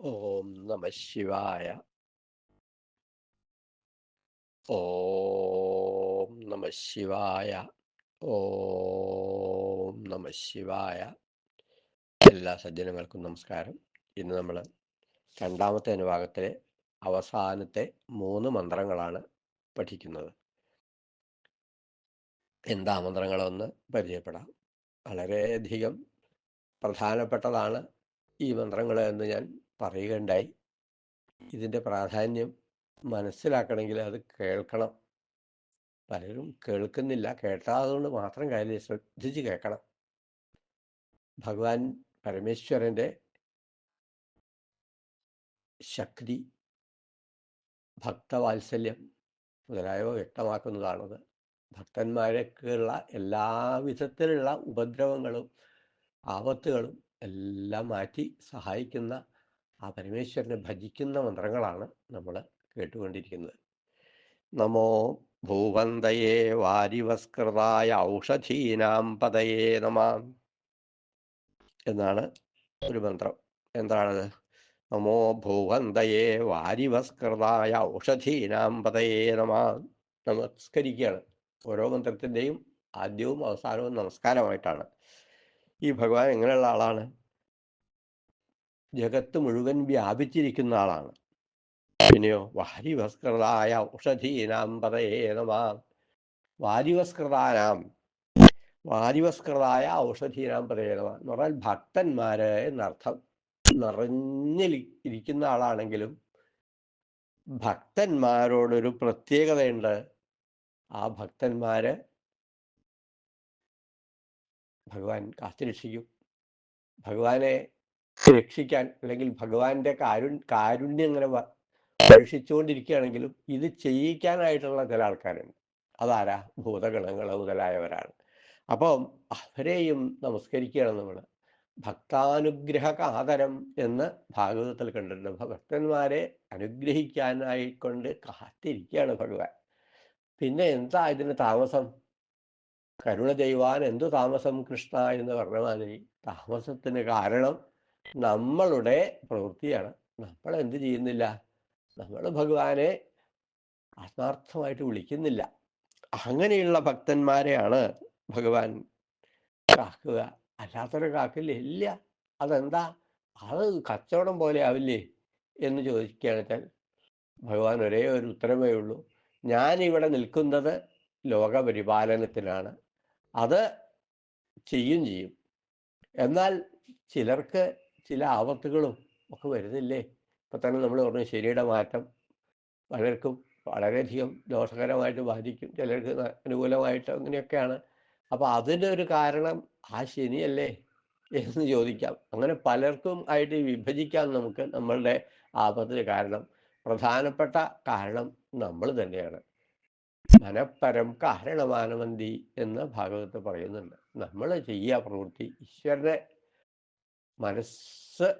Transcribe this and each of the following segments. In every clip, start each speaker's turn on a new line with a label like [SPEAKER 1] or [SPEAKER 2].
[SPEAKER 1] ഓം നമ ശിവായ ഓം നമ ശിവായ ഓം നമ ശിവായ എല്ലാ സജ്ജനങ്ങൾക്കും നമസ്കാരം. ഇന്ന് നമ്മൾ രണ്ടാമത്തെ അനുഭാഗത്തിലെ അവസാനത്തെ മൂന്ന് മന്ത്രങ്ങളാണ് പഠിക്കുന്നത്. എന്താ മന്ത്രങ്ങളൊന്ന് പരിചയപ്പെടാം. വളരെയധികം പ്രധാനപ്പെട്ടതാണ് ഈ മന്ത്രങ്ങൾ എന്ന് ഞാൻ പറയുകയുണ്ടായി. ഇതിന്റെ പ്രാധാന്യം മനസ്സിലാക്കണമെങ്കിൽ അത് കേൾക്കണം. പലരും കേൾക്കുന്നില്ല. കേട്ടാതുകൊണ്ട് മാത്രം കാര്യം ശ്രദ്ധിച്ച് കേൾക്കണം. ഭഗവാൻ പരമേശ്വരന്റെ ശക്തി ഭക്തവാത്സല്യം മുതലായവ വ്യക്തമാക്കുന്നതാണത്. ഭക്തന്മാരൊക്കെയുള്ള എല്ലാ വിധത്തിലുള്ള ഉപദ്രവങ്ങളും ആപത്തുകളും എല്ലാം മാറ്റി സഹായിക്കുന്ന ആ പരമേശ്വരനെ ഭജിക്കുന്ന മന്ത്രങ്ങളാണ് നമ്മൾ കേട്ടുകൊണ്ടിരിക്കുന്നത്. നമോ ഭൂവന്തയെ വാരിവസ്കൃതായ ഔഷധീനാം പതയേ നമാം എന്നാണ് ഒരു മന്ത്രം. എന്താണത്? നമോ ഭൂവന്തയെ വാരിവസ്കൃതായ ഔഷധീനാം പതയേ നമാം നമസ്കരിക്കുകയാണ്. ഓരോ മന്ത്രത്തിന്റെയും ആദ്യവും അവസാനവും നമസ്കാരമായിട്ടാണ്. ഈ ഭഗവാൻ എങ്ങനെയുള്ള ആളാണ്? ജഗത്ത് മുഴുവൻ വ്യാപിച്ചിരിക്കുന്ന ആളാണ്. പിന്നെയോ വാരിവസ്കൃതായ ഔഷധീനാം പതയേ വാരിവസ്കൃതാനാം. വാരിവസ്കൃതായ ഔഷധീനാം പതയേ എന്ന് പറഞ്ഞാൽ ഭക്തന്മാര് എന്നർത്ഥം. നിറഞ്ഞിരി ഇരിക്കുന്ന ആളാണെങ്കിലും ഭക്തന്മാരോടൊരു പ്രത്യേകതയുണ്ട്. ആ ഭക്തന്മാര് ഭഗവാൻ കാത്തുരക്ഷിക്കും. ഭഗവാനെ രക്ഷിക്കാൻ അല്ലെങ്കിൽ ഭഗവാന്റെ കാരു കാരുണ്യം ഇങ്ങനെ വർഷിച്ചുകൊണ്ടിരിക്കുകയാണെങ്കിലും ഇത് ചെയ്യിക്കാനായിട്ടുള്ള ചില ആൾക്കാരുണ്ട്. അതാരാ? ഭൂതഗണങ്ങൾ മുതലായവരാണ്. അപ്പം അവരെയും നമസ്കരിക്കുകയാണ് നമ്മൾ ഭക്താനുഗ്രഹ കാതരം എന്ന് ഭാഗവതത്തിൽ കണ്ടിട്ടുണ്ട്. ഭക്തന്മാരെ അനുഗ്രഹിക്കാനായിക്കൊണ്ട് കാത്തിരിക്കുകയാണ് ഭഗവാൻ. പിന്നെ എന്താ ഇതിന് താമസം? കരുണ ചെയ്യുവാൻ എന്തു താമസം കൃഷ്ണ എന്ന് പറഞ്ഞ മാതിരി താമസത്തിന് കാരണം നമ്മളുടെ പ്രവൃത്തിയാണ്. നമ്മൾ എന്ത് ചെയ്യുന്നില്ല? നമ്മൾ ഭഗവാനെ ആത്മാർത്ഥമായിട്ട് വിളിക്കുന്നില്ല. അങ്ങനെയുള്ള ഭക്തന്മാരെയാണ് ഭഗവാൻ കാക്കുക. അല്ലാത്തൊരു കാക്കില്ല? ഇല്ല. അതെന്താ? അത് കച്ചവടം പോലെ ആവില്ലേ? എന്ന് ചോദിക്കുകയാണ് വെച്ചാൽ ഭഗവാൻ ഒരേ ഒരു ഉത്തരമേ ഉള്ളൂ. ഞാൻ ഇവിടെ നിൽക്കുന്നത് ലോകപരിപാലനത്തിനാണ്. അത് ചെയ്യും ചെയ്യും. എന്നാൽ ചിലർക്ക് ചില ആപത്തുകളും ഒക്കെ വരുന്നില്ലേ? ഇപ്പം തന്നെ നമ്മൾ പറഞ്ഞു ശരിയുടെ മാറ്റം പലർക്കും വളരെയധികം ദോഷകരമായിട്ട് ബാധിക്കും. ചിലർക്ക് അനുകൂലമായിട്ട് അങ്ങനെയൊക്കെയാണ്. അപ്പോൾ അതിന്റെ ഒരു കാരണം ആ ശനിയല്ലേ എന്ന് ചോദിക്കാം. അങ്ങനെ പലർക്കും ആയിട്ട് വിഭജിക്കാം നമുക്ക് നമ്മളുടെ ആപത്തിന് കാരണം. പ്രധാനപ്പെട്ട കാരണം നമ്മൾ തന്നെയാണ്. മനപ്പരം കാരണമാനമന്തി എന്ന് ഭാഗവത്ത് പറയുന്നുണ്ട്. നമ്മൾ ചെയ്യുക പ്രവൃത്തി ഈശ്വരനെ മനസ്സ്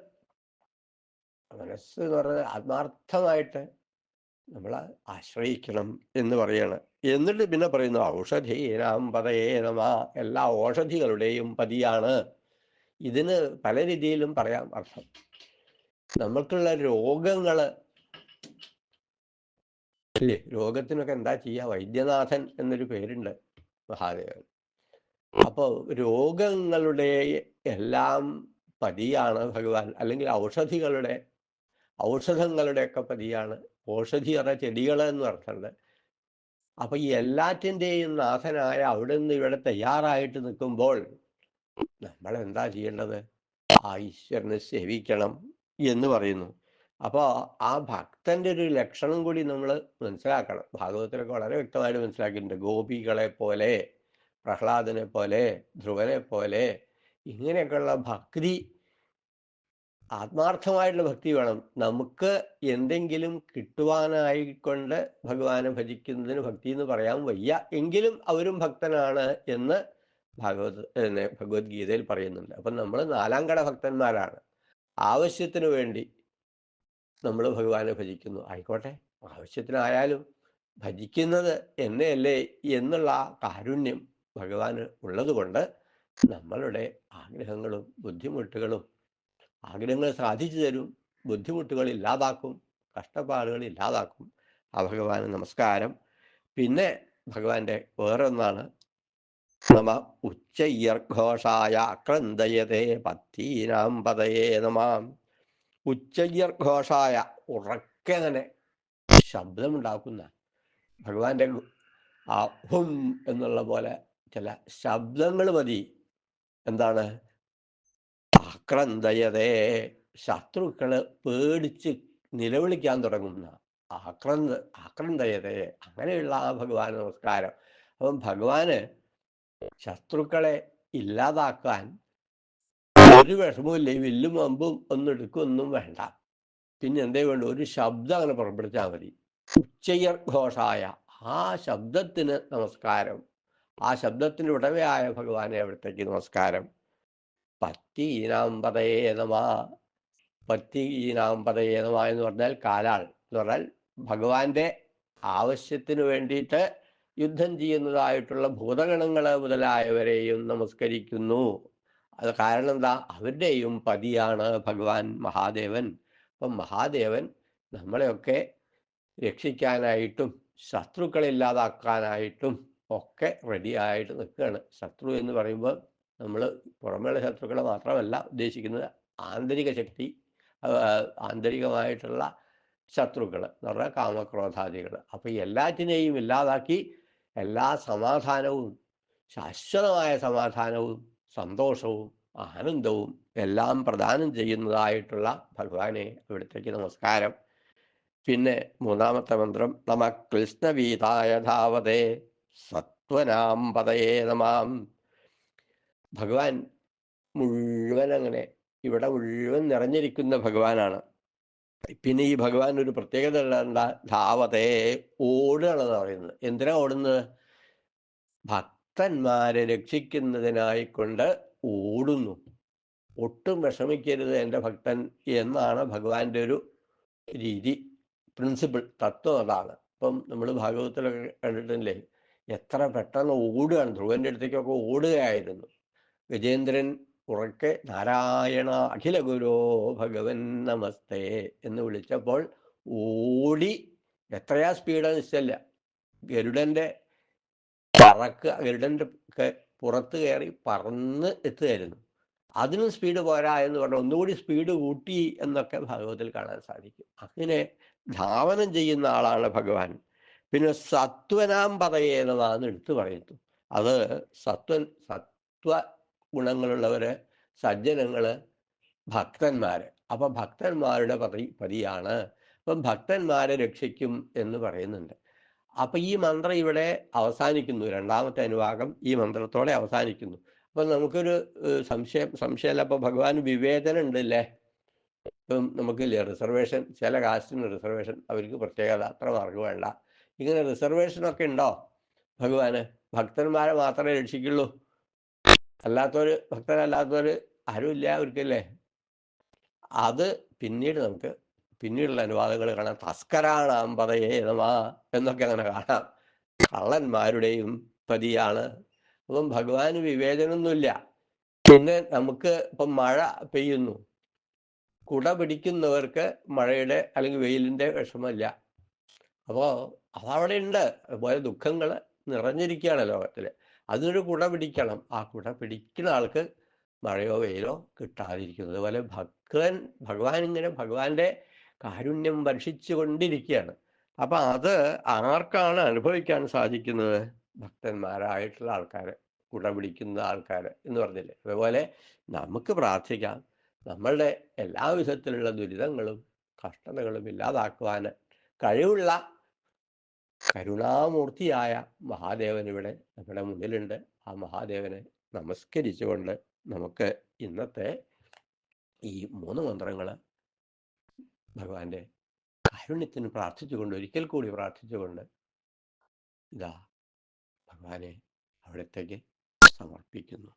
[SPEAKER 1] മനസ്സ് എന്ന് പറഞ്ഞാൽ ആത്മാർത്ഥമായിട്ട് നമ്മൾ ആശ്രയിക്കണം എന്ന് പറയാണ്. എന്നിട്ട് പിന്നെ പറയുന്നു ഔഷധീനാം പതയേ നമ. എല്ലാ ഔഷധികളുടെയും പതിയാണ്. ഇതിന് പല രീതിയിലും പറയാം അർത്ഥം. നമ്മൾക്കുള്ള രോഗങ്ങൾ അല്ലേ രോഗത്തിനൊക്കെ എന്താ ചെയ്യുക? വൈദ്യനാഥൻ എന്നൊരു പേരുണ്ട് മഹാദേവൻ. അപ്പോൾ രോഗങ്ങളുടെ എല്ലാം പതിയാണ് ഭഗവാൻ. അല്ലെങ്കിൽ ഔഷധികളുടെ ഔഷധങ്ങളുടെയൊക്കെ പതിയാണ് ഔഷധി എന്ന ചെടികൾ എന്ന് പറഞ്ഞിട്ടുണ്ട് അപ്പൊ ഈ എല്ലാറ്റിന്റെയും നാഥനായ അവിടെ നിന്ന് ഇവിടെ തയ്യാറായിട്ട് നിൽക്കുമ്പോൾ നമ്മൾ എന്താ ചെയ്യേണ്ടത്? ആ ഈശ്വരനെ സേവിക്കണം എന്ന് പറയുന്നു. അപ്പോൾ ആ ഭക്തന്റെ ഒരു ലക്ഷണം കൂടി നമ്മൾ മനസ്സിലാക്കണം. ഭാഗവതത്തിലൊക്കെ വളരെ വ്യക്തമായിട്ട് മനസ്സിലാക്കിയിട്ടുണ്ട്. ഗോപികളെ പോലെ പ്രഹ്ലാദനെ പോലെ ധ്രുവനെ പോലെ ഇങ്ങനെയൊക്കെയുള്ള ഭക്തി ആത്മാർത്ഥമായിട്ടുള്ള ഭക്തി വേണം. നമുക്ക് എന്തെങ്കിലും കിട്ടുവാനായിക്കൊണ്ട് ഭഗവാനെ ഭജിക്കുന്നതിന് ഭക്തി എന്ന് പറയാൻ വയ്യ. എങ്കിലും അവരും ഭക്തനാണ് എന്ന് ഭാഗവത് ഭഗവത്ഗീതയിൽ പറയുന്നുണ്ട്. അപ്പം നമ്മൾ നാലാം കട ഭക്തന്മാരാണ്. ആവശ്യത്തിന് വേണ്ടി നമ്മൾ ഭഗവാനെ ഭജിക്കുന്നു. ആയിക്കോട്ടെ. ആവശ്യത്തിനായാലും ഭജിക്കുന്നത് എന്നെയല്ലേ എന്നുള്ള കാരുണ്യം ഭഗവാന് ഉള്ളത് കൊണ്ട് നമ്മളുടെ ആഗ്രഹങ്ങളും ബുദ്ധിമുട്ടുകളും ആഗ്രഹങ്ങൾ സാധിച്ചു തരും ബുദ്ധിമുട്ടുകൾ ഇല്ലാതാക്കും കഷ്ടപ്പാടുകൾ ഇല്ലാതാക്കും. ആ ഭഗവാന് നമസ്കാരം. പിന്നെ ഭഗവാന്റെ വേറൊന്നാണ്. നമ ഉച്ചയ്യർഘോഷായ അക്രന്ദയതേ പത്തീനാം പതയേ നമാം. ഉച്ചയ്യർഘോഷായ ഉറക്കെ തന്നെ ശബ്ദമുണ്ടാക്കുന്ന ഭഗവാന്റെ ആ ഹും എന്നുള്ള പോലെ ചില ശബ്ദങ്ങൾ മതി. എന്താണ്? ആക്രന്ദയതേ ശത്രുക്കൾ പേടിച്ച് നിലവിളിക്കാൻ തുടങ്ങുന്ന. ആക്രന്ത ആക്രന്തയതേ അങ്ങനെയുള്ള ആ ഭഗവാൻ നമസ്കാരം. അപ്പം ഭഗവാന് ശത്രുക്കളെ ഇല്ലാതാക്കാൻ ഒരു വിഷമവും ഈ വില്ലും അമ്പും ഒന്നും എടുക്കൊന്നും വേണ്ട. പിന്നെ എന്തേ വേണ്ട? ഒരു ശബ്ദം അങ്ങനെ പുറപ്പെടുത്താൽ മതി. ഉച്ചയർ ഘോഷായ ആ ശബ്ദത്തിന് നമസ്കാരം. ആ ശബ്ദത്തിന്റെ ഉടമയായ ഭഗവാനെ അവിടത്തേക്ക് നമസ്കാരം. പത്തീനാം പതയേ നമ പത്തീനാം പതയേ നമ എന്ന് പറഞ്ഞാൽ കാലാൾ എന്ന് പറഞ്ഞാൽ ഭഗവാന്റെ ആവശ്യത്തിന് വേണ്ടിയിട്ട് യുദ്ധം ചെയ്യുന്നതായിട്ടുള്ള ഭൂതഗണങ്ങൾ മുതലായവരെയും നമസ്കരിക്കുന്നു. അത് കാരണം എന്താ? അവരുടെയും പതിയാണ് ഭഗവാൻ മഹാദേവൻ. അപ്പം മഹാദേവൻ നമ്മളെയൊക്കെ രക്ഷിക്കാനായിട്ടും ശത്രുക്കളെ ഇല്ലാതാക്കാനായിട്ടും ഒക്കെ റെഡി ആയിട്ട് നിൽക്കുകയാണ്. ശത്രു എന്ന് പറയുമ്പോൾ നമ്മൾ പുറമേയുള്ള ശത്രുക്കളെ മാത്രമല്ല ഉദ്ദേശിക്കുന്നത് ആന്തരിക ശക്തി ആന്തരികമായിട്ടുള്ള ശത്രുക്കൾ എന്ന് പറഞ്ഞാൽ കാമക്രോധാദികൾ അപ്പോൾ എല്ലാറ്റിനെയും ഇല്ലാതാക്കി എല്ലാ സമാധാനവും ശാശ്വതമായ സമാധാനവും സന്തോഷവും ആനന്ദവും എല്ലാം പ്രദാനം ചെയ്യുന്നതായിട്ടുള്ള ഭഗവാനെ അവിടത്തേക്ക് നമസ്കാരം. പിന്നെ മൂന്നാമത്തെ മന്ത്രം നമ കൃഷ്ണവീതായ ധാവതേ. സത്വനാം പതയേ നമാം. ഭഗവാൻ മുഴുവൻ അങ്ങനെ ഇവിടെ മുഴുവൻ നിറഞ്ഞിരിക്കുന്ന ഭഗവാനാണ്. പിന്നെ ഈ ഭഗവാൻ ഒരു പ്രത്യേകത എന്താ? ധാവതേ ഓടുകയാണെന്ന് പറയുന്നത്. എന്തിനാ ഓടുന്നത്? ഭക്തന്മാരെ രക്ഷിക്കുന്നതിനായിക്കൊണ്ട് ഓടുന്നു. ഒട്ടും വിഷമിക്കരുത് എന്റെ ഭക്തൻ എന്നാണ് ഭഗവാന്റെ ഒരു രീതി പ്രിൻസിപ്പിൾ തത്വം അതാണ്. ഇപ്പം നമ്മൾ ഭാഗവതത്തിലൊക്കെ കണ്ടിട്ടില്ലേ? എത്ര പെട്ടെന്ന് ഓടുകയാണ്. ധ്രുവന്റെ അടുത്തേക്കൊക്കെ ഓടുകയായിരുന്നു. ഗജേന്ദ്രൻ ഉറക്കെ നാരായണ അഖില ഗുരോ ഭഗവൻ നമസ്തേ എന്ന് വിളിച്ചപ്പോൾ ഓടി എത്രയാ സ്പീഡ് നിശ്ചല്ല ഗരുഡന്റെ പറക്ക് ഗരുഡന്റെ പുറത്ത് കയറി പറന്ന് എത്തുകയായിരുന്നു. അതിനും സ്പീഡ് പോരാ എന്ന് പറഞ്ഞാൽ ഒന്നുകൂടി സ്പീഡ് കൂട്ടി എന്നൊക്കെ ഭാഗവതത്തിൽ കാണാൻ സാധിക്കും. അങ്ങനെ ധാവനം ചെയ്യുന്ന ആളാണ് ഭഗവാൻ. പിന്നെ സത്വനാം പതയേന്നതാന്ന് എടുത്തു പറയുന്നു അത് സത്വൻ സത്വ ഗുണങ്ങളുള്ളവര് സജ്ജനങ്ങൾ ഭക്തന്മാര്. അപ്പൊ ഭക്തന്മാരുടെ പതി പതിയാണ്. അപ്പം ഭക്തന്മാരെ രക്ഷിക്കും എന്ന് പറയുന്നുണ്ട്. അപ്പൊ ഈ മന്ത്രം ഇവിടെ അവസാനിക്കുന്നു. രണ്ടാമത്തെ അനുഭാഗം ഈ മന്ത്രത്തോടെ അവസാനിക്കുന്നു. അപ്പൊ നമുക്കൊരു സംശയം സംശയമല്ല. അപ്പൊ ഭഗവാൻ വിവേചനം ഉണ്ടല്ലേ ഇപ്പം നമുക്കില്ലേ റിസർവേഷൻ ചില കാസ്റ്റിന് റിസർവേഷൻ. അവർക്ക് പ്രത്യേക അത്ര മാർക്ക് വേണ്ട. ഇങ്ങനെ റിസർവേഷനൊക്കെ ഉണ്ടോ? ഭഗവാന്. ഭക്തന്മാരെ മാത്രമേ രക്ഷിക്കുള്ളൂ. അല്ലാത്തവര് ഭക്തരല്ലാത്തവര് ആരുമില്ല അവർക്കല്ലേ. അത് പിന്നീട് നമുക്ക് പിന്നീടുള്ള അനുവാദങ്ങൾ കാണാം. തസ്കരാണ് അമ്പതയേതമാ എന്നൊക്കെ അങ്ങനെ കാണാം. കള്ളന്മാരുടെയും പതിയാണ് അപ്പം ഭഗവാന് വിവേചനമൊന്നുമില്ല. പിന്നെ നമുക്ക് ഇപ്പം മഴ പെയ്യുന്നു. കുട പിടിക്കുന്നവർക്ക് മഴയുടെ അല്ലെങ്കിൽ വെയിലിന്റെ വിഷമമില്ല. അപ്പോൾ അതവിടെ ഉണ്ട് അതുപോലെ ദുഃഖങ്ങൾ നിറഞ്ഞിരിക്കുകയാണ് ലോകത്തിൽ അതിനൊരു കുട പിടിക്കണം. ആ കുട പിടിക്കുന്ന ആൾക്ക് മഴയോ വെയിലോ കിട്ടാതിരിക്കുന്നത് അതുപോലെ ഭക്തൻ ഭഗവാൻ ഇങ്ങനെ ഭഗവാന്റെ കാരുണ്യം വർഷിച്ചു കൊണ്ടിരിക്കുകയാണ്. അപ്പൊ അത് ആർക്കാണ് അനുഭവിക്കാൻ സാധിക്കുന്നത്? ഭക്തന്മാരായിട്ടുള്ള ആൾക്കാർ കുട പിടിക്കുന്ന ആൾക്കാർ എന്ന് പറഞ്ഞില്ലേ. അതുപോലെ നമുക്ക് പ്രാർത്ഥിക്കാം. നമ്മളുടെ എല്ലാ വിധത്തിലുള്ള ദുരിതങ്ങളും കഷ്ടതകളും ഇല്ലാതാക്കുവാൻ കഴിവുള്ള കരുണാമൂർത്തിയായ മഹാദേവൻ ഇവിടെ നമ്മുടെ മുന്നിലുണ്ട്. ആ മഹാദേവനെ നമസ്കരിച്ചുകൊണ്ട് നമുക്ക് ഇന്നത്തെ ഈ മൂന്ന് മന്ത്രങ്ങൾ ഭഗവാന്റെ കാരുണ്യത്തിന് പ്രാർത്ഥിച്ചുകൊണ്ട് ഒരിക്കൽ കൂടി പ്രാർത്ഥിച്ചുകൊണ്ട് ഇതാ ഭഗവാനെ അവിടത്തേക്ക് സമർപ്പിക്കുന്നു.